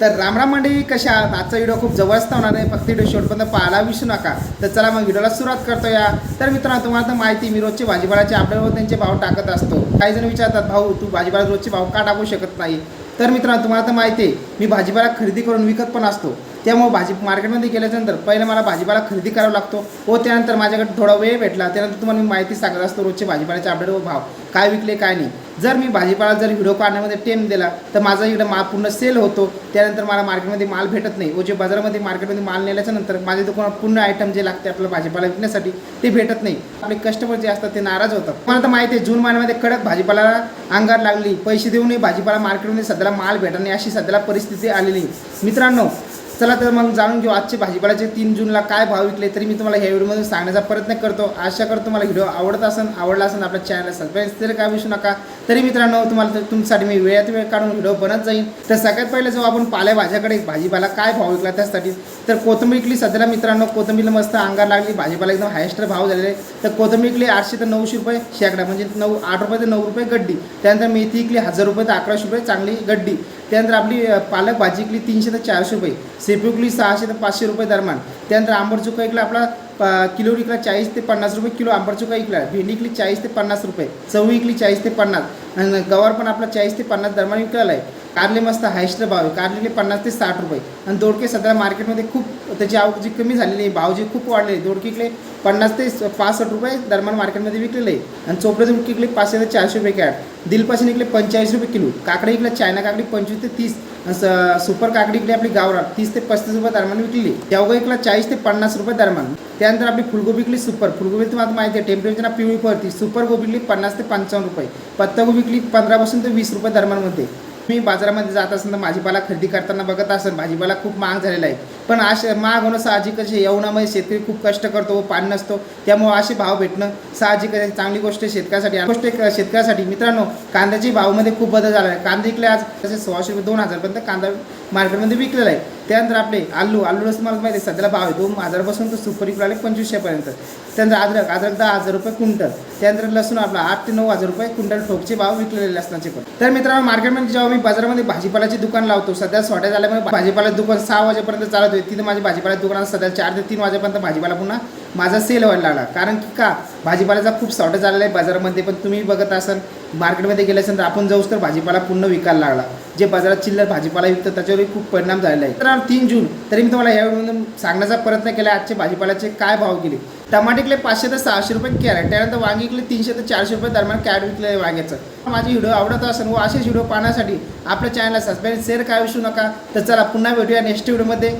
तर रामराम मंडळी कशा आहात? आजचा व्हिडिओ खूप जवळच होणार आहे. फक्त व्हिडिओ शेवटपर्यंत पाहायला विसरू नका. तर चला मग व्हिडिओला सुरुवात करतो या तर मित्रांनो तुम्हाला तर माहिती मी रोजचे भाजीपाल्याचे आपल्यावर त्यांचे भाव टाकत असतो. काही जण विचारतात भाऊ तू भाजीपाला रोजचे भाव का टाकू शकत नाही? तर मित्रांनो तुम्हाला तर माहिती आहे मी भाजीपाला खरेदी करून विकत पण असतो. त्यामुळे भाजी मार्केटमध्ये गेल्याच्यानंतर पहिले मला भाजीपाला खरेदी करावा लागतो व त्यानंतर माझ्याकडे थोडा वेळ भेटला. त्यानंतर तुम्हाला मी माहिती सांगत असतो रोजचे भाजीपाल्याचे अपडेट व भाव. काय विकले काय नाही. जर मी भाजीपाला जर व्हिडिओ काढण्यामध्ये टेम दिला तर माझा इकडे माल पूर्ण सेल होतो. त्यानंतर मला मार्केटमध्ये माल भेटत नाही. व जे बाजारामध्ये मार्केटमध्ये माल नेल्याच्या नंतर माझ्या दुकानात पूर्ण आयटम जे लागते आपल्याला भाजीपाला विकण्यासाठी ते भेटत नाही. आपले कस्टमर जे असतात ते नाराज होतात. मला तर माहिती आहे जून महिन्यामध्ये कडक भाजीपाला अंगार लागली. पैसे देऊनही भाजीपाला मार्केटमध्ये सध्याला माल भेटत नाही अशी सध्याला परिस्थिती आलेली आहे. मित्रांनो चला तर मग जाणून घेऊ आजचे भाजीपाल्याचे तीन जूनला काय भाव विकले तरी मी तुम्हाला ह्या व्हिडिओमध्ये सांगण्याचा प्रयत्न करतो. आशा करतो तुम्हाला व्हिडिओ आवडत असेल आवडला असेल आपल्या चॅनलला सबस्क्राईब तरी काय विसरू नका. तरी मित्रांनो तुम्हाला तर तुमच्यासाठी मी वेळात वेळ काढून व्हिडिओ बनत जाईल तर सगळ्यात पहिले जो आपण पालेभाज्याकडे भाजीपाला काय भाव विकला त्यासाठी तर कोथंबीर विकली सध्याला मित्रांनो कोथंबीरला मस्त अंगार लागली भाजीपाला एकदम हायस्ट भाव झालेले. तर कोथंबीर विकली आठशे ते नऊशे रुपये शेकडा म्हणजे नऊ आठ रुपये ते नऊ रुपये गड्डी. त्यानंतर मेथी विकली हजार रुपये ते अकराशे रुपये चांगली गड्डी. त्यानंतर आपली पालक भाजी विकली तीनशे ते चारशे रुपये. शेपू सहाशे ते पाचशे रुपये दरम्यान. त्यानंतर आंबट चुका विकला आपला किलो विकला चाळीस ते पन्नास रुपये किलो आंबट चुका विकला भेंडी विकली चाळीस ते पन्नास रुपये. चवळी विकली चाळीस ते पन्नास. आणि गवार पण आपला चाळीस ते पन्नास दरम्यान विकलेला आहे. कारले मस्त हायस्ट भाव आहे. कारलेले पन्नास ते साठ रुपये. आणि दोडके सध्या मार्केटमध्ये खूप त्याची आवक जी कमी झालेली आहे भाव जे खूप वाढले दोडके इकडे पन्नास ते पासष्ट रुपये दरम्यान मार्केटमध्ये विकलेले आहे. आणि चोपड्याचे दूध विकले पाचशे ते चारशे रुपये कॅट दिलपासून इकडे पंचेचाळीस रुपये किलो. काकडी इकडे चायना काकडी पंचवीस ते तीस. स- सुपर काकडी इकडे आपली गावरा तीस ते पस्तीस रुपये दरम्यान विकली शेवगा इकडे चाळीस ते पन्नास रुपये दरम्यान. त्यानंतर आपली फुलगोबी इकली सुपर. फुलगोबी तुम्हाला माहिती आहे टेम्परेचर पिवळी पडती. सुपर गोबी इकली पन्नास ते पंचावन्न रुपये. पत्तागोबी इकली पंधरापासून ते वीस रुपये दरम्यानमध्ये मी बाजारामध्ये जात असाल तर भाजीपाला खरेदी करताना बघत असाल भाजीपाला खूप महाग झालेला आहे. पण असे महाग होणं साहजिकच आहे. शेतकरी खूप कष्ट करतो व पाणी नसतो त्यामुळे असे भाव भेटणं साहजिक चांगली गोष्ट आहे शेतकऱ्यासाठी. गोष्ट शेतकऱ्यासाठी. मित्रांनो कांद्याची भावमध्ये खूप बदल झाला आहे. कांदे इकडे आज तसे सोळाशे रुपये दोन हजारपर्यंत कांदा मार्केटमध्ये विकलेला आहे. त्यानंतर आपले आलू आलूला तुम्हाला माहिती आहे सध्याला भाव आहे. दोन हजारपासून तर सुपर विकला आले पंचवीसशेपर्यंत. त्यानंतर अद्रक अद्रक दहा हजार रुपये क्विंटल. त्यानंतर लसूण आपला आठ ते नऊ हजार रुपये क्विंटल ठोकचे भाव विकलेले लसणाचे पण. तर मित्रांनो मार्केटमध्ये जेव्हा मी बाजारामध्ये भाजीपाल्याचे दुकान लावतो सध्या सोट्या झाल्यामुळे भाजीपाला दुकान सहा वाजेपर्यंत चालत आहे तिथं माझ्या भाजीपाला दुकानात सध्या चार ते तीन वाजेपर्यंत भाजीपाला पुन्हा माझा सेल व्हायला लागला. कारण की का भाजीपाल्याचा खूप शॉर्टेज झालेला आहे बाजारामध्ये पण तुम्ही बघत असाल मार्केटमध्ये गेले असेल तर आपण जाऊच तर भाजीपाला पूर्ण विकायला लागला. जे बाजारात चिल्लर भाजीपाला विकतात त्याच्यावरही खूप परिणाम झालेला आहे. तर तीन जून तरी मी तुम्हाला यावेळी सांगण्याचा प्रयत्न केला आजचे भाजीपाल्याचे काय भाव गेले? टमाटेकले पाचशे ते सहाशे रुपये कॅरेट त्यानंतर वांगी तीनशे ते चारशे रुपये दरम्यान कॅरेट विकले वांग्याचं. माझी व्हिडिओ आवडत असेल व असेच व्हिडिओ पाहण्यासाठी आपल्या चॅनलला सबस्क्राईब शेअर काय विसरू नका. तर चला पुन्हा भेटूया नेक्स्ट व्हिडिओमध्ये